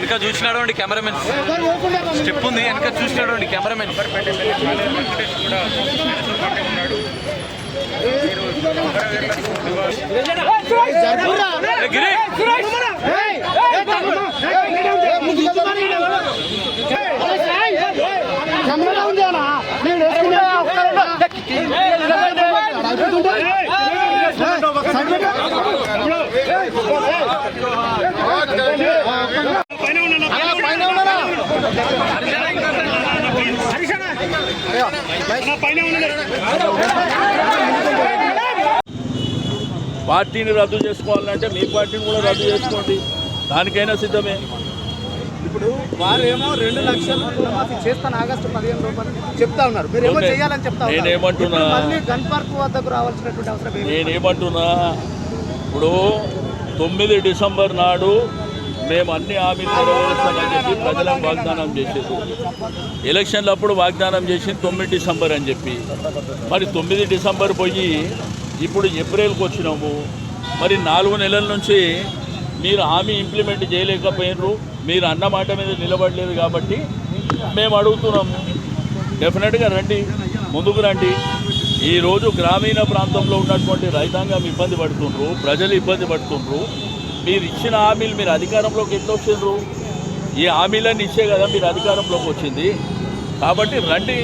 వెనక చూసినాడు అండి కెమెరామెన్ స్టెప్ ఉంది వెనక చూసినాడు అండి కెమెరామెన్ పార్టీని రద్దు చేసుకోవాలంటే మీ పార్టీని కూడా రద్దు చేసుకోండి. దానికైనా సిద్ధమే. ఇప్పుడు వారేమో రెండు లక్షలు రుణమాఫీ చేస్తాను ఆగస్టు పదిహేను రూపాయలు చెప్తా ఉన్నారు. మీరేమో నేనే- చేయాలని చెప్తా ఉన్నారు. నేనేమంటున్నా? మళ్ళీ గన్ పార్క్ వద్దకు రావాల్సినటువంటి అవసరం ఏమి? నేనేమంటున్నా? ఇప్పుడు తొమ్మిది డిసెంబర్ నాడు మేము అన్ని హామీలు నెరవేరుస్తామని చెప్పి ప్రజలకు వాగ్దానం చేసేది ఎలక్షన్లప్పుడు వాగ్దానం చేసి తొమ్మిది డిసెంబర్ అని చెప్పి. మరి తొమ్మిది డిసెంబర్ పోయి ఇప్పుడు ఏప్రిల్కి వచ్చినాము. మరి నాలుగు నెలల నుంచి మీరు హామీ ఇంప్లిమెంట్ చేయలేకపోయినారు మీరు అన్న మాట మీద నిలబడలేదు కాబట్టి మేము అడుగుతున్నాము డెఫినెట్గా రండి ముందుకు రండి. ఈరోజు గ్రామీణ ప్రాంతంలో ఉన్నటువంటి రైతాంగం ఇబ్బంది పడుతుండ్రు ప్రజలు ఇబ్బంది పడుతుండ్రు. మీరు ఇచ్చిన హామీలు మీరు అధికారంలోకి ఎట్లా వచ్చిండ్రు? ఈ హామీలన్నీ ఇచ్చే కదా మీరు అధికారంలోకి వచ్చింది. కాబట్టి రండి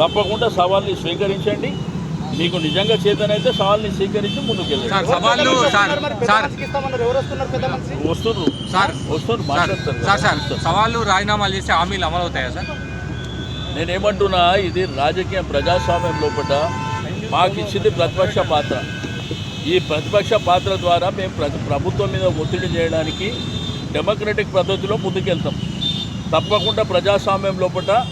తప్పకుండా సవాల్ని స్వీకరించండి. మీకు నిజంగా చేతనైతే సవాల్ని స్వీకరించి ముందుకెళ్ళండి. సార్ వస్తున్నారు వస్తున్నారు. మాట్లాడతారు. సవాళ్ళు రాజీనామాలు చేస్తే హామీలు అమలు అవుతాయా సార్? నేనేమంటున్నా ఇది రాజకీయ ప్రజాస్వామ్యం లోపల మాకు ఇచ్చింది ప్రతిపక్ష పాత్ర. ఈ ప్రతిపక్ష పాత్ర ద్వారా మేము ప్ర- ప్రభుత్వం మీద ఒత్తిడి చేయడానికి డెమోక్రటిక్ పద్ధతిలో ముందుకెళ్తాం. తప్పకుండా ప్రజాస్వామ్యం లోపల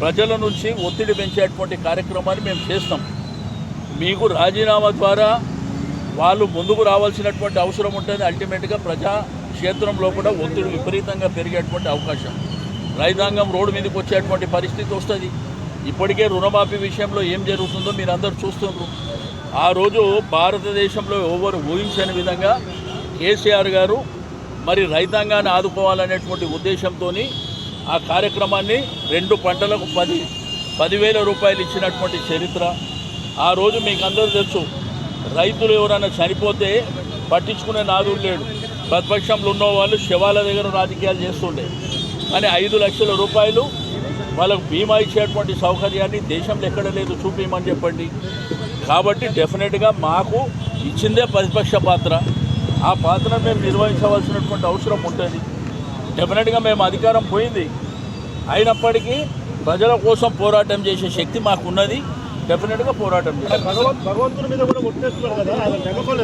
ప్రజల నుంచి ఒత్తిడి పెంచేటువంటి కార్యక్రమాన్ని మేము చేస్తాం. మీకు రాజీనామా ద్వారా వాళ్ళు ముందుకు రావాల్సినటువంటి అవసరం ఉంటుంది అల్టిమేట్గా ప్రజా క్షేత్రంలో కూడా ఒత్తిడి విపరీతంగా పెరిగేటువంటి అవకాశం. రైతాంగం రోడ్డు మీదకి వచ్చేటువంటి పరిస్థితి వస్తుంది. ఇప్పటికే రుణమాఫీ విషయంలో ఏం జరుగుతుందో మీరు అందరూ చూస్తున్నారు ఆ రోజు భారతదేశంలో ఎవరు ఊహించని విధంగా కేసీఆర్ గారు మరి రైతాంగాన్ని ఆదుకోవాలనేటువంటి ఉద్దేశంతో ఆ కార్యక్రమాన్ని రెండు పంటలకు పది పదివేల రూపాయలు ఇచ్చినటువంటి చరిత్ర. ఆ రోజు మీకు అందరూ తెలుసు రైతులు ఎవరైనా చనిపోతే పట్టించుకునే నాదుడు లేడు. ప్రతిపక్షంలో ఉన్న వాళ్ళు శవాల దగ్గర రాజకీయాలు చేస్తుండే. కానీ ఐదు లక్షల రూపాయలు వాళ్ళకు బీమా ఇచ్చేటువంటి సౌకర్యాన్ని దేశంలో ఎక్కడ లేదు చూపించమని చెప్పండి. కాబట్టి డెఫినెట్గా మాకు ఇచ్చిందే ప్రతిపక్ష పాత్ర. ఆ పాత్ర మేము నిర్వహించవలసినటువంటి అవసరం ఉంటుంది. డెఫినెట్గా మేము అధికారం పోయింది. అయినప్పటికీ ప్రజల కోసం పోరాటం చేసే శక్తి మాకున్నది. డెఫినెట్గా పోరాటం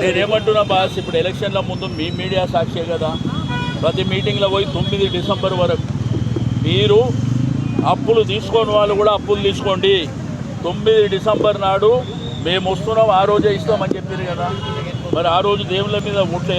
నేనేమంటున్నా బాస్ ఇప్పుడు ఎలక్షన్ల ముందు మీ మీడియా సాక్షి కదా. ప్రతి మీటింగ్లో పోయి తొమ్మిది డిసెంబర్ వరకు మీరు అప్పులు తీసుకోని వాళ్ళు కూడా అప్పులు తీసుకోండి. తొమ్మిది డిసెంబర్ నాడు మేము వస్తున్నాం ఆ రోజే ఇస్తామని చెప్పారు కదా. మరి ఆ రోజు దేవుళ్ళ మీద ఓట్లు